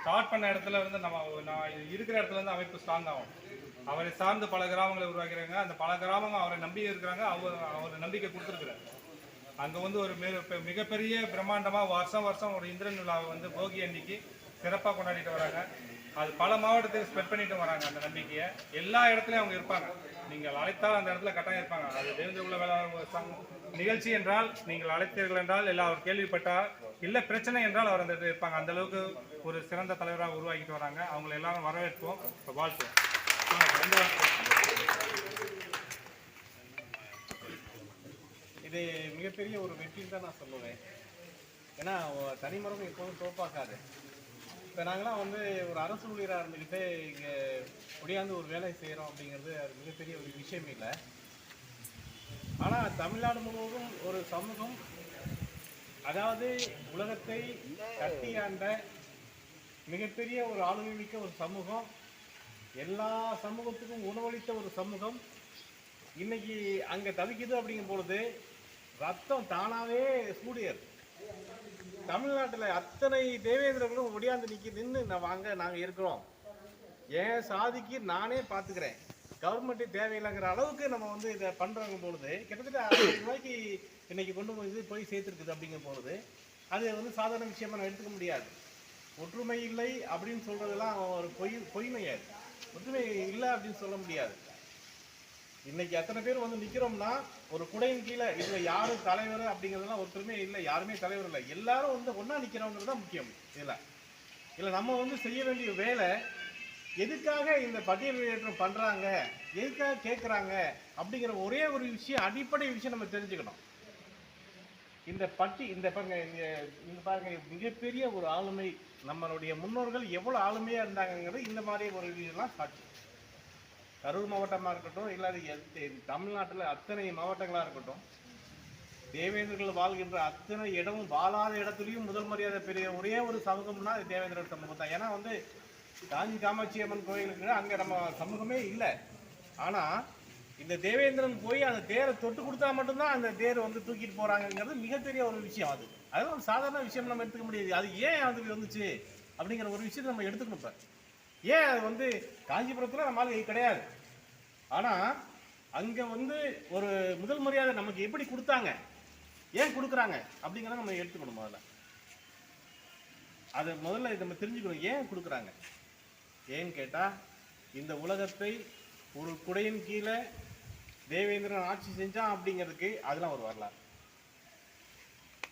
Start பண்ண இடத்துல வந்து நம்ம நான் இருக்கிற இடத்துல இருந்து அமைப்பு ஸ்ட்ராங் ஆகும். அவரை சார்ந்து பல கிராமங்களை உருவாக்கிறாங்க. அந்த பல கிராமங்கள் அவரை நம்பி இருக்கிறாங்க. அவர் அவர் நம்பிக்கை கொடுத்துருக்குறாரு. அங்கே வந்து ஒரு மிக- மிகப்பெரிய பிரம்மாண்டமாக வருஷம் வருஷம் ஒரு இந்திரன் விழாவை வந்து போகி அன்னைக்கு சிறப்பாக கொண்டாடிட்டு வராங்க. அது பல மாவட்டத்துக்கு ஸ்ப்ரெட் பண்ணிட்டு வராங்க அந்த நம்பிக்கையை. எல்லா இடத்துலையும் அவங்க இருப்பாங்க. நீங்கள் அழைத்தால் அந்த இடத்துல கட்டாயம் இருப்பாங்க. அது தேவேந்திர உள்ள வேலை நிகழ்ச்சி என்றால் நீங்கள் அழைத்தீர்கள் என்றால் இல்லை அவர் கேள்விப்பட்டால் இல்லை பிரச்சனை என்றால் அவர் அந்த இடத்துல இருப்பாங்க. அந்த அளவுக்கு ஒரு சிறந்த தலைவராக உருவாக்கிட்டு வராங்க. அவங்களை எல்லாரும் வரவேற்போம். வாழ்த்துவோம். இது மிகப்பெரிய ஒரு வெற்றின்னு தான் நான் சொல்லுவேன். ஏன்னா தனிமரம் எப்போதும் தோப்பாக்காது இப்போ நாங்களாம் வந்து ஒரு அரசு ஊழியராக இருந்துக்கிட்டு இங்கே ஒடியாந்து ஒரு வேலை செய்கிறோம் அப்படிங்கிறது அது மிகப்பெரிய ஒரு விஷயம் இல்லை. ஆனால் தமிழ்நாடு முழுவதும் ஒரு சமூகம் அதாவது உலகத்தை கட்டியாண்ட மிகப்பெரிய ஒரு ஆளுமை மிக்க ஒரு சமூகம் எல்லா சமூகத்துக்கும் உணவளித்த ஒரு சமூகம் இன்னைக்கு அங்கே தவிக்குது அப்படிங்கும் பொழுது ரத்தம் தானாகவே சூடியர் தமிழ்நாட்டில் அத்தனை தேவேந்திரர்களும் ஒடியாந்து நிற்கி நின்று நான் வாங்க நாங்கள் இருக்கிறோம். என் சாதிக்கு நானே பார்த்துக்கிறேன் கவர்மெண்ட்டு தேவையில்லைங்கிற அளவுக்கு நம்ம வந்து இதை பண்ணுறவங்க பொழுது கிட்டத்தட்ட ஆயிரம் ரூபாய்க்கு இன்னைக்கு கொண்டு போய் இது போய் சேர்த்துருக்குது அப்படிங்கும் பொழுது அது வந்து சாதாரண விஷயமா நான் எடுத்துக்க முடியாது. ஒற்றுமை இல்லை அப்படின்னு சொல்கிறதெல்லாம் ஒரு பொய் பொய்மையாது ஒற்றுமை இல்லை அப்படின்னு சொல்ல முடியாது. இன்னைக்கு எத்தனை பேர் வந்து நிக்கிறோம்னா ஒரு குடையின் கீழே இதுல யாரு தலைவர் அப்படிங்கிறதுலாம் ஒருத்தருமே இல்லை யாருமே தலைவர் இல்லை. எல்லாரும் வந்து ஒன்னா நிக்கிறவங்கிறது தான் முக்கியம். இதுல இல்ல நம்ம வந்து செய்ய வேண்டிய வேலை எதுக்காக இந்த பட்டியல் வெளியேற்றம் பண்றாங்க எதுக்காக கேட்குறாங்க அப்படிங்கிற ஒரே ஒரு விஷயம் அடிப்படை விஷயம் நம்ம தெரிஞ்சுக்கணும். இந்த பட்டி இந்த பாருங்க இந்த பாருங்க மிகப்பெரிய ஒரு ஆளுமை நம்மளுடைய முன்னோர்கள் எவ்வளவு ஆளுமையா இருந்தாங்கங்கிறது இந்த மாதிரி ஒரு இதெல்லாம் சாட்சி கரூர் மாவட்டமாக இருக்கட்டும் இல்லாத தமிழ்நாட்டில் அத்தனை மாவட்டங்களாக இருக்கட்டும் தேவேந்திரர்கள் வாழ்கின்ற அத்தனை இடமும் வாழாத இடத்துலையும் முதல் மரியாதை பெரிய ஒரே ஒரு சமூகம்னா அது தேவேந்திரர் சமூகம் தான். ஏன்னா வந்து காஞ்சி காமாட்சி அம்மன் கோயிலுக்கு அங்கே நம்ம சமூகமே இல்லை. ஆனால் இந்த தேவேந்திரன் போய் அந்த தேரை தொட்டு கொடுத்தா மட்டும்தான் அந்த தேர் வந்து தூக்கிட்டு போகிறாங்கங்கிறது மிகப்பெரிய ஒரு விஷயம் அது. அதெல்லாம் ஒரு சாதாரண விஷயம் நம்ம எடுத்துக்க முடியாது. அது ஏன் அது வந்துச்சு? அப்படிங்கிற ஒரு விஷயத்தை நம்ம எடுத்துக்கணும் இப்போ. ஏன் அது வந்து காஞ்சிபுரத்தில் நம்மளால் இது கிடையாது? ஆனால் அங்கே வந்து ஒரு முதல் மரியாதை நமக்கு எப்படி கொடுத்தாங்க? ஏன் கொடுக்குறாங்க? அப்படிங்கிறத நம்ம எடுத்துக்கணும் முதல்ல. அதை முதல்ல நம்ம தெரிஞ்சுக்கணும். ஏன் கொடுக்குறாங்க? ஏன்னு கேட்டால் இந்த உலகத்தை ஒரு குடையின் கீழே தேவேந்திரன் ஆட்சி செஞ்சான் அப்படிங்கிறதுக்கு அதெல்லாம் ஒரு வரலாறு.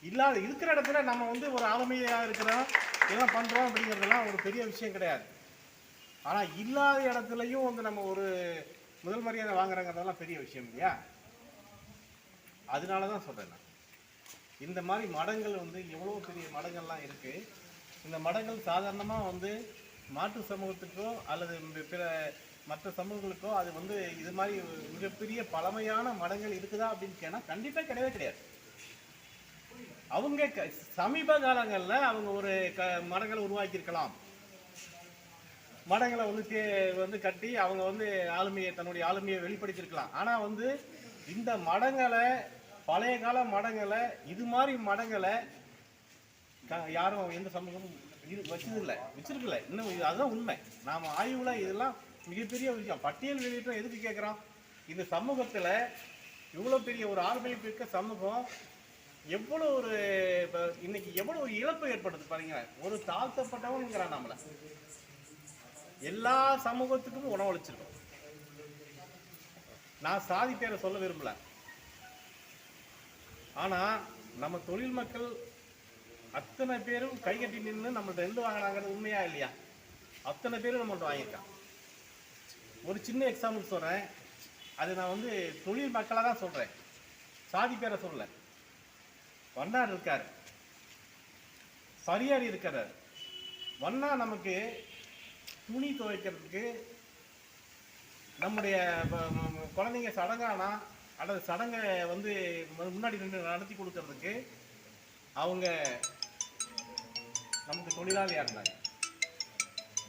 இல்லாத இருக்கிற இடத்துல நம்ம வந்து ஒரு ஆளுமையாக இருக்கிறோம் இதெல்லாம் பண்ணுறோம் அப்படிங்கிறதெல்லாம் ஒரு பெரிய விஷயம் கிடையாது. ஆனால் இல்லாத இடத்துலையும் வந்து நம்ம ஒரு முதல் மரியாதை வாங்குறாங்கிறதெல்லாம் பெரிய விஷயம் இல்லையா? அதனால தான் சொல்கிறேன் நான். இந்த மாதிரி மடங்கள் வந்து எவ்வளோ பெரிய மடங்கள்லாம் இருக்குது இந்த மடங்கள் சாதாரணமாக வந்து மாற்று சமூகத்துக்கோ அல்லது பிற மற்ற சமூகங்களுக்கோ அது வந்து இது மாதிரி மிகப்பெரிய பழமையான மடங்கள் இருக்குதா அப்படின்னு கேட்டால் கண்டிப்பாக கிடையவே கிடையாது. அவங்க க- சமீப காலங்களில் அவங்க ஒரு க மடங்களை உருவாக்கியிருக்கலாம். மடங்களை வந்து வந்து கட்டி அவங்க வந்து ஆளுமையை தன்னுடைய ஆளுமையை வெளிப்படுத்தியிருக்கலாம். ஆனால் வந்து இந்த மடங்களை பழைய கால மடங்களை இது மாதிரி மடங்களை யாரும் எந்த சமூகமும் இது வச்சதில்லை. வச்சிருக்கல. இன்னும் இது அதுதான் உண்மை. நாம் ஆய்வில் இதெல்லாம் மிகப்பெரிய விஷயம். பட்டியல் வெளியிட்டோம் எதுக்கு கேட்குறோம் இந்த சமூகத்தில் இவ்வளோ பெரிய ஒரு ஆளுமை இருக்க சமூகம் எவ்வளோ ஒரு இப்போ இன்னைக்கு எவ்வளோ ஒரு இழப்பு ஏற்படுது பாருங்க ஒரு தாழ்த்தப்பட்டவங்கிறான் நம்மளை. எல்லா சமூகத்துக்கும் உணவளிச்சிருக்கோம். நான் சாதி பேரை சொல்ல விரும்பல. ஆனா நம்ம தொழில் மக்கள் அத்தனை பேரும் கைகட்டி நின்று நம்மள்ட்ட எந்த வாங்கினாங்கிறது உண்மையா இல்லையா? அத்தனை பேரும் நம்மள்ட்ட வாங்கியிருக்கான். ஒரு சின்ன எக்ஸாம்பிள் சொல்றேன். அது நான் வந்து தொழில் மக்களாக தான் சொல்றேன். சாதி பேரை சொல்லல. வண்ணார் இருக்காரு. பரியாரி இருக்கிறார் வண்ணா நமக்கு துணி துவைக்கிறதுக்கு நம்முடைய குழந்தைங்க சடங்கானா அல்லது சடங்கை வந்து முன்னாடி நின்று நடத்தி கொடுக்கறதுக்கு அவங்க நமக்கு தொழிலாளியாக இருந்தாங்க.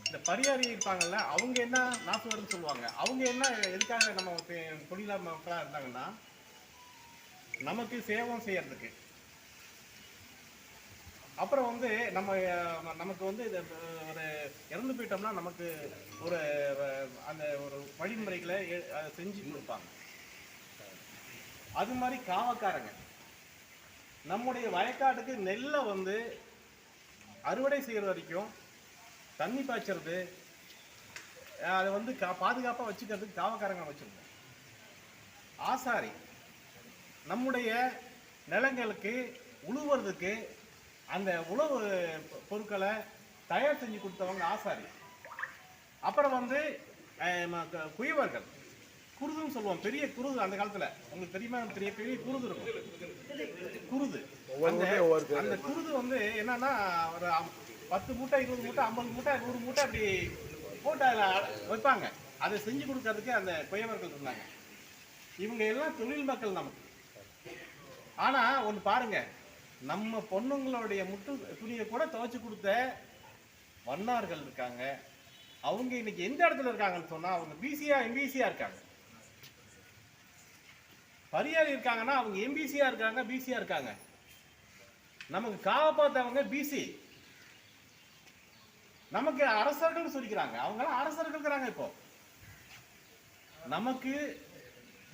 இந்த பரியாரி இருப்பாங்கல்ல அவங்க என்ன நாசுவர்னு சொல்லுவாங்க. அவங்க என்ன எதுக்காக நம்ம தொழிலாளர் மக்களாக இருந்தாங்கன்னா நமக்கு சேவம் செய்யறதுக்கு. அப்புறம் வந்து நம்ம நமக்கு வந்து இது ஒரு இறந்து போயிட்டோம்னா நமக்கு ஒரு அந்த ஒரு வழிமுறைகளை செஞ்சு கொடுப்பாங்க. அது மாதிரி காவக்காரங்க. நம்முடைய வயக்காட்டுக்கு நெல்லை வந்து அறுவடை செய்கிற வரைக்கும் தண்ணி பாய்ச்சறது அதை வந்து கா பாதுகாப்பாக வச்சுக்கிறதுக்கு காவக்காரங்க வச்சுருக்கோம் ஆசாரி நம்முடைய நிலங்களுக்கு உழுவுறதுக்கு அந்த உழவு பொருட்களை தயார் செஞ்சு கொடுத்தவங்க ஆசாரி. அப்புறம் வந்து குயவர்கள். குருதுன்னு சொல்லுவோம். பெரிய குருது அந்த காலத்துல. உங்களுக்கு தெரியுமா? பெரிய பெரிய குருது இருக்கும். குருது. அந்த அந்த குருது. வந்து என்னன்னா ஒரு பத்து மூட்டை இருபது மூட்டை ஐம்பது மூட்டை நூறு மூட்டை அப்படி போட்டு அதில் வைப்பாங்க. அதை செஞ்சு கொடுக்கறதுக்கு அந்த குயவர்கள் இருந்தாங்க. இவங்க எல்லாம் தொழில் மக்கள் நமக்கு. ஆனா ஒன்று பாருங்க. நம்ம பொண்ணுங்களுடைய முட்டு துணியை கூட துவைச்சு கொடுத்த வண்ணார்கள் இருக்காங்க. அவங்க இன்னைக்கு எந்த இடத்துல இருக்காங்கன்னு சொன்னா அவங்க பிசியா எம்பிசியா இருக்காங்க. பரியாரி இருக்காங்கன்னா அவங்க எம்பிசியா இருக்காங்க பிசியா இருக்காங்க. நமக்கு காப்பாத்தவங்க பிசி நமக்கு அரசர்கள் சொல்லிக்கிறாங்க. அவங்களாம் அரசர்கள் இருக்கிறாங்க இப்போ. நமக்கு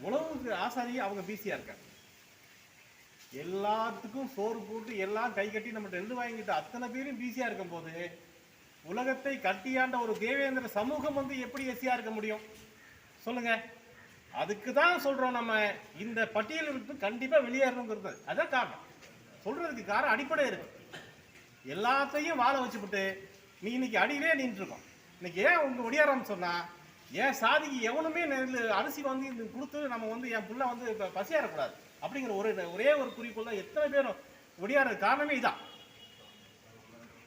உழவுக்கு ஆசாரி அவங்க பிசியா இருக்காங்க. எல்லாத்துக்கும் சோறு போட்டு எல்லாம் கை கட்டி நம்ம நெல் வாங்கிட்டு அத்தனை பேரும் பிஸியா இருக்கும் போது உலகத்தை கட்டியாண்ட ஒரு தேவேந்திர சமூகம் வந்து எப்படி எஸ்சியா இருக்க முடியும்? சொல்லுங்க. அதுக்கு தான் சொல்றோம் நம்ம இந்த பட்டியல் இருந்து கண்டிப்பா வெளியேறணுங்கிறது. அதான் காரணம். சொல்றதுக்கு காரணம் அடிப்படை இருக்கு. எல்லாத்தையும் வாழ வச்சுப்பட்டு நீ இன்னைக்கு அடியிலே நின்றுருக்கோம் இன்னைக்கு ஏன் உங்க ஒடியாரம் சொன்னா ஏன் சாதிக்கு எவனுமே நெல் அரிசி வந்து கொடுத்து நம்ம வந்து என் புள்ள வந்து இப்ப பசியாறக்கூடாது. அப்படிங்கிற ஒரு ஒரே ஒரு குறிக்கோள் தான் எத்தனை பேரும் ஒடியார காரணமே இதான்.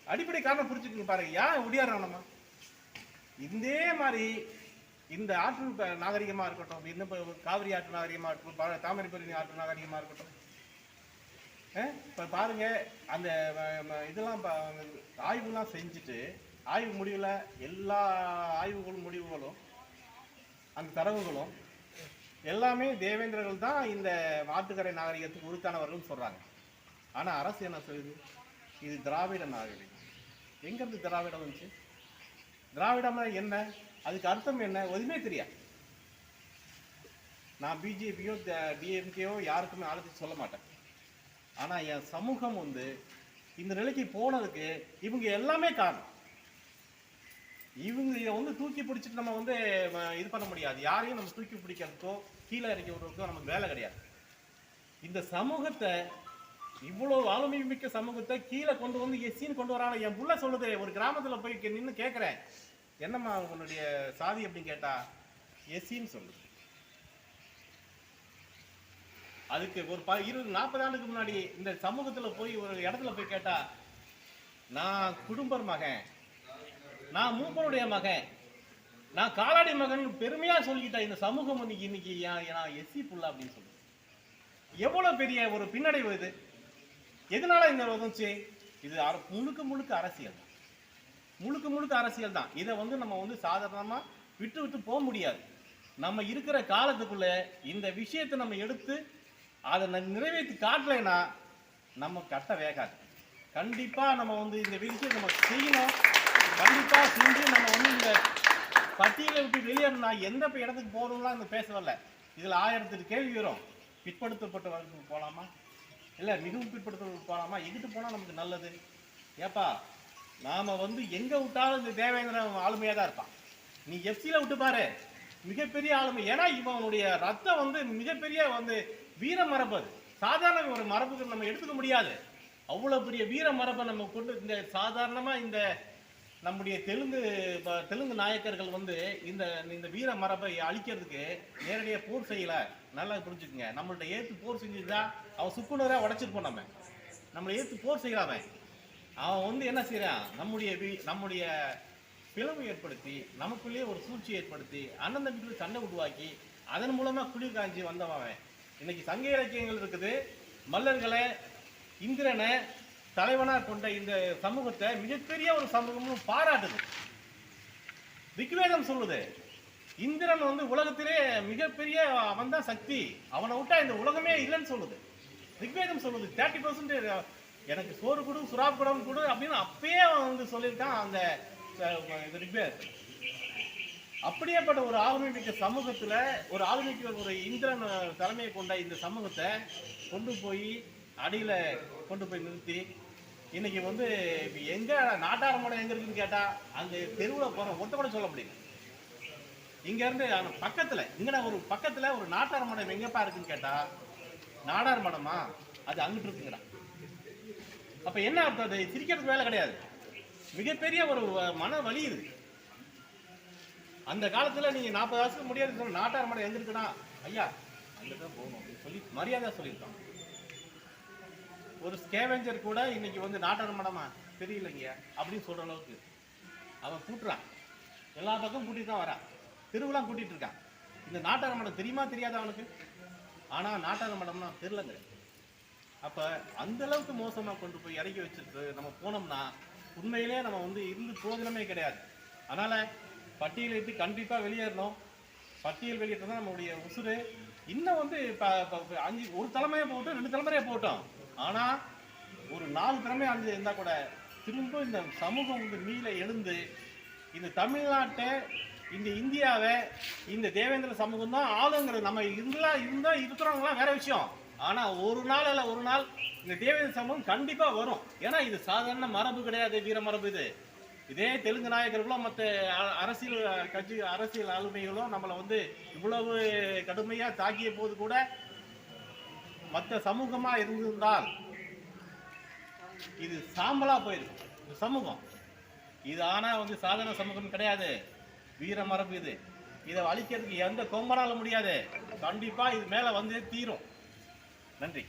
அடிப்படை காரணம் புரிஞ்சுக்கணும் பாருங்க. ஏன் ஒடியாரம் நம்ம? இதே மாதிரி இந்த ஆற்று நாகரிகமாக இருக்கட்டும் இந்த காவிரி ஆற்று நாகரிகமாக இருக்கட்டும் பா- ஆற்று நாகரிகமாக இருக்கட்டும். இப்போ பாருங்க அந்த இதெல்லாம் ஆய்வுலாம் செஞ்சுட்டு ஆய்வு முடிவில் எல்லா ஆய்வுகளும் முடிவுகளும் அந்த தரவுகளும் எல்லாமே தேவேந்திரர்கள் தான் இந்த வாத்துக்கரை நாகரிகத்துக்கு உருத்தானவர்கள் சொல்கிறாங்க ஆனால் அரசு என்ன சொல்லுது? இது திராவிட நாகரிகம். எங்கேருந்து திராவிடம் வந்துச்சு? திராவிடம்னா என்ன? அதுக்கு அர்த்தம் என்ன? எதுவுமே தெரியாது. நான் பிஜேபியோ டிஎம்கேயோ யாருக்குமே ஆலோசிச்சு சொல்ல மாட்டேன். ஆனால் என் சமூகம் வந்து இந்த நிலைக்கு போனதுக்கு இவங்க எல்லாமே காரணம். இவங்க இதை வந்து தூக்கி பிடிச்சிட்டு நம்ம வந்து இது பண்ண முடியாது. யாரையும் நம்ம தூக்கி பிடிக்கிறதுக்கோ கீழே இறக்கி விடுறதுக்கோ நமக்கு வேலை கிடையாது. இந்த சமூகத்தை இவ்வளோ ஆளுமை மிக்க சமூகத்தை கீழே கொண்டு வந்து எஸ்சின்னு கொண்டு வராங்க என் புள்ள சொல்லுது ஒரு கிராமத்தில் போய் நின்று கேட்குறேன் என்னம்மா உன்னுடைய சாதி அப்படின்னு கேட்டா எஸ்சின்னு சொல்லுது. அதுக்கு ஒரு ப இருபது நாற்பது ஆண்டுக்கு முன்னாடி இந்த சமூகத்தில் போய் ஒரு இடத்துல போய் கேட்டா நான் குடும்பர் மகன். நான் மூப்பனுடைய மகன். நான் காலாடி மகன் பெருமையா சொல்லிக்கிட்டேன் இந்த சமூகம் இன்னைக்கு இன்னைக்கு ஏன் நான் எஸ்சி புள்ள அப்படின்னு சொல்லுவேன் எவ்வளவு பெரிய ஒரு பின்னடைவு இது? எதனால இந்த வந்துச்சு? இது முழுக்க முழுக்க அரசியல் தான். முழுக்க முழுக்க அரசியல் தான். இதை வந்து நம்ம வந்து சாதாரணமா விட்டு விட்டு போக முடியாது. நம்ம இருக்கிற காலத்துக்குள்ள இந்த விஷயத்தை நம்ம எடுத்து அதை ந- நிறைவேற்றி காட்டலைன்னா நம்ம கட்ட வேகாது. கண்டிப்பா நம்ம வந்து இந்த விஷயத்தை நம்ம செய்யணும். கண்டிப்பா செஞ்சு நம்ம வந்து இந்த பட்டியலை விட்டு வெளியேறணும். நான் எந்த இப்போ இடத்துக்கு போகணும்லாம் இங்கே பேச வரல. இதில் ஆயிரத்துக்கு கேள்வி வரும். பிற்படுத்தப்பட்டவர்களுக்கு போகலாமா இல்லை மிகவும் பிற்படுத்தவர்களுக்கு போகலாமா எங்கிட்டு போனால் நமக்கு நல்லது? ஏப்பா நாம் வந்து எங்கே விட்டாலும் இந்த தேவேந்திரன் ஆளுமையாக தான் இருப்பான். நீ எஃப்சியில் விட்டு பாரு. மிகப்பெரிய ஆளுமை. ஏன்னா இவனுடைய ரத்தம் வந்து மிகப்பெரிய வந்து வீர மரபு அது. சாதாரண ஒரு மரபுக்கு நம்ம எடுத்துக்க முடியாது. அவ்வளோ பெரிய வீர மரபை நம்ம கொண்டு இந்த சாதாரணமாக இந்த நம்முடைய தெலுங்கு ப- தெலுங்கு நாயக்கர்கள் வந்து இந்த இந்த வீர மரபை அழிக்கிறதுக்கு நேரடியாக போர் செய்யலை. நல்லா புரிஞ்சுக்குங்க. நம்மள்ட்ட ஏற்று போர் செஞ்சிருந்தா அவன் சுக்குனராக உடச்சிருப்போம் நம்ம. நம்மளை ஏற்று போர் செய்யலாம அவன் வந்து என்ன செய்கிறான் நம்முடைய வீ- நம்முடைய பிளவு ஏற்படுத்தி நமக்குள்ளேயே ஒரு சூழ்ச்சி ஏற்படுத்தி அண்ணன் தம்பிக்குள்ள சண்டை உருவாக்கி அதன் மூலமாக குளிர் காஞ்சி வந்தவன் அவன். இன்னைக்கு சங்க இலக்கியங்கள் இருக்குது. மல்லர்களை இந்திரனை தலைவனாக கொண்ட இந்த சமூகத்தை மிகப்பெரிய ஒரு சமூகம்னு பாராட்டுது. ரிக்வேதம் சொல்லுது இந்திரன் வந்து உலகத்திலே மிகப்பெரிய அவன் தான் சக்தி. அவனை விட்டா இந்த உலகமே இல்லைன்னு சொல்லுது. ரிக்வேதம் சொல்லுது தேர்ட்டி பர்சன்ட் எனக்கு சோறு கொடு சுறா குடம் கொடு அப்படின்னு அப்பயே அவன் வந்து சொல்லியிருக்கான் அந்த இது ரிப்பேர் அப்படியேப்பட்ட ஒரு ஆளுமைமிக்க சமூகத்தில் ஒரு ஆளுமைக்கு ஒரு இந்திரன் தலைமையை கொண்ட இந்த சமூகத்தை கொண்டு போய் அடியில் கொண்டு போய் நிறுத்தி இன்னைக்கு வந்து இப்போ எங்கே நாட்டார் மடம் எங்கே இருக்குன்னு கேட்டால் அந்த தெருவில் போகிற ஒட்ட கூட சொல்ல முடியல. இங்கேருந்து பக்கத்தில் இங்கே பக்கத்துல ஒரு பக்கத்தில் ஒரு நாட்டார் மடம் எங்கேப்பா இருக்குன்னு கேட்டால் நாடார் மடமா அது அங்கிட்டு இருக்குங்கிறான் அப்போ என்ன அர்த்தம் அது? சிரிக்கிறதுக்கு வேலை கிடையாது. மிகப்பெரிய ஒரு வ- மன வலி இது. அந்த காலத்தில் நீங்கள் நாற்பது வருஷத்துக்கு முடியாது சொன்ன நாட்டார் மடம் எங்கே இருக்குன்னா ஐயா அங்கதான் போகணும். அப்படின்னு சொல்லி மரியாதை சொல்லியிருக்கான். ஒரு ஸ்கேவெஞ்சர் கூட இன்னைக்கு வந்து நாட்டார் மடமா தெரியலைங்க அப்படின்னு சொல்கிற அளவுக்கு. அவன் கூட்டுறான். எல்லா பக்கம் கூட்டிட்டு தான் வரான் திருவிழா கூட்டிகிட்டு இருக்கான் இந்த நாட்டார மடம் தெரியுமா தெரியாது அவனுக்கு ஆனால் நாட்டார் மடம்னா தெரிலங்க அப்போ அந்த அளவுக்கு கொண்டு போய் இறக்கி வச்சுட்டு நம்ம போனோம்னா உண்மையிலே நம்ம வந்து இருந்து பிரயோஜனமே கிடையாது. அதனால் பட்டியலிட்டு கண்டிப்பாக வெளியேறணும். பட்டியல் வெளியிட்டு தான் நம்மளுடைய உசுறு. இன்னும் வந்து இப்போ அஞ்சு ஒரு தலைமையை போட்டோம் ரெண்டு தலைமுறையை போட்டோம் ஆனா ஒரு நாலு திறமை அஞ்சு இருந்தா கூட திரும்ப இந்த சமூகம் வந்து மீள எழுந்து இந்த தமிழ்நாட்டை இந்த இந்தியாவை இந்த தேவேந்திர சமூகம் தான் ஆளுங்கிறது. நம்ம இருந்தா இருந்தா இருக்கிறவங்களாம் வேற விஷயம். ஆனா ஒரு நாள் இல்ல ஒரு நாள் இந்த தேவேந்திர சமூகம் கண்டிப்பா வரும். ஏன்னா இது சாதாரண மரபு கிடையாது வீர மரபு இது. இதே தெலுங்கு நாயகர்களும் மற்ற அரசியல் கட்சி அரசியல் ஆளுமைகளும் நம்மளை வந்து இவ்வளவு கடுமையாக தாக்கிய போது கூட மற்ற சமூகமாக இருந்திருந்தால் இது சாம்பலாக போயிருக்கும். இந்த சமூகம். இது ஆனால் வந்து சாதாரண சமூகம் கிடையாது. வீர மரபு இது. இதை அழிக்கிறதுக்கு எந்த கொம்பனால முடியாது. கண்டிப்பாக இது மேலே வந்து தீரும். நன்றி.